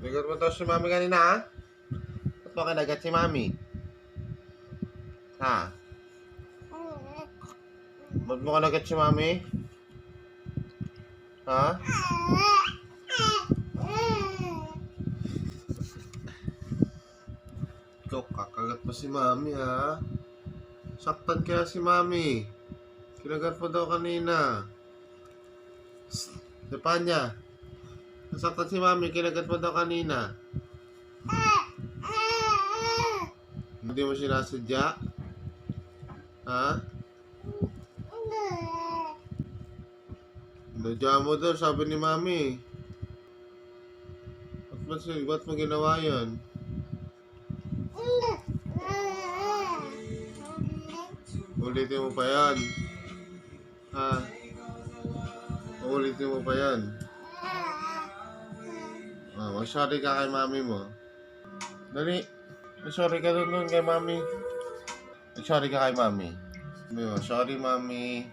Bigot mo daw si mami kanina, ha? Ba't mo kinagat si mami? Ha? Ba't mo kinagat si mami? Ha? Ikaw, kakagat pa si mami, ha? Saktan kaya si mami. Kinagat mo daw kanina. Psst, Stepanya. Nasaktan si mami, kinagat mo daw kanina. Hindi mo sinasadya? Ha? Nadya mo daw, sabi ni mami. Ba't mo, ba't mo ginawa yun? Ulitin mo pa yan. Ha? Ulitin mo pa yan. Ah, mag-sorry ka kay mami mo. Dali. Mag-sorry ka doon doon kay mami. Mag-sorry ka kay mami. Sabi mo, sorry mami.